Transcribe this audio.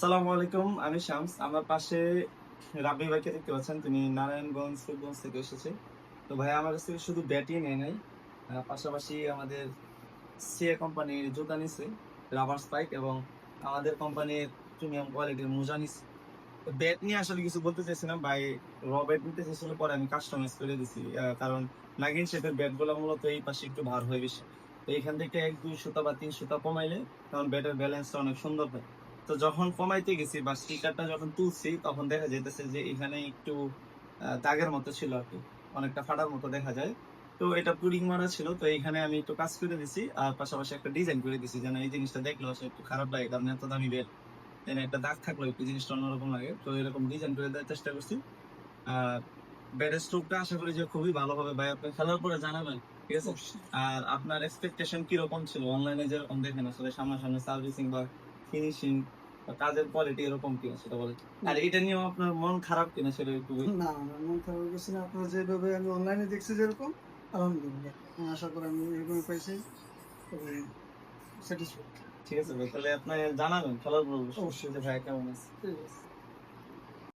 সালামু আলাইকুম, আমি শামস। আমার পাশে রাবি ভাইকে দেখতে পাচ্ছেন, তিনি নারায়ণগঞ্জ ফুলগঞ্জ থেকে এসেছে। তো ভাই, আমার কাছ থেকে শুধু ব্যাটই নেয় নাই পাশাপাশি আমাদের সিএ কোম্পানির জুতা নিছে, রাবার স্পাইক, এবং আমাদের কোম্পানির প্রিমিয়াম কোয়ালিটির মোজা নিছে। ব্যাট নিয়ে আসলে কিছু বলতে চাইছিলাম, ভাই, র ব্যাট নিতে চাইছিল পরে আমি কাস্টমাইজ করে দিছি কারণ নাগিন শেপের ব্যাটগুলো মূলত এই পাশে একটু ভার হয় বেশি। তো এখান থেকে এক, দুই সুতা বা তিন সুতা কমাইলে তখন ব্যাটের ব্যালেন্সটা অনেক সুন্দর হয়। তো যখন কমাইতে গেছি বা স্টিকারটা যখন তুলছি তখন দেখা যাইতেছে যে এখানে একটু দাগের মতো ছিল আর কি। অনেকটা ফাটার মতো দেখা যায়। তো এটা পুডিং মারা ছিল তো এখানে আমি একটু কাজ করে দিছি আর পাশাপাশি একটা ডিজাইন করে দিছি যেন এই জিনিসটা দেখল সে একটু খারাপ লাগে কারণ এত দামি বেড এখানে একটা দাগ থাকল একটু জিনিসটা অন্যরকম লাগে। তো এরকম ডিজাইন করে দেওয়ার চেষ্টা করছি। আর বেডের স্ট্রোকটা আশা করি যে খুবই ভালো হবে ভাই। আপনি খেলার পরে জানাবেন ঠিক আছে? আর আপনার এক্সপেকটেশন কীরকম ছিল? অনলাইনে যেরকম দেখেন আসলে সামনাসামনি সার্ভিসিং বা ফিনিশিং কাজের কোয়ালিটি এরকম কিনা সেটা বলে আর এটা নিয়ে আপনার মন খারাপ কিনা সেটা একটু না আমার মন খারাপ গেছে না। আপনারা যেভাবে আমি অনলাইনে দেখছি যেরকম আলহামদুলিল্লাহ। আশা করি আমি এরকম পাইছি। স্যাটিসফাইড ঠিক আছে ভাই তাহলে আপনি জানাবেন খেলার অবশ্যই। ভাই কেমন আছে।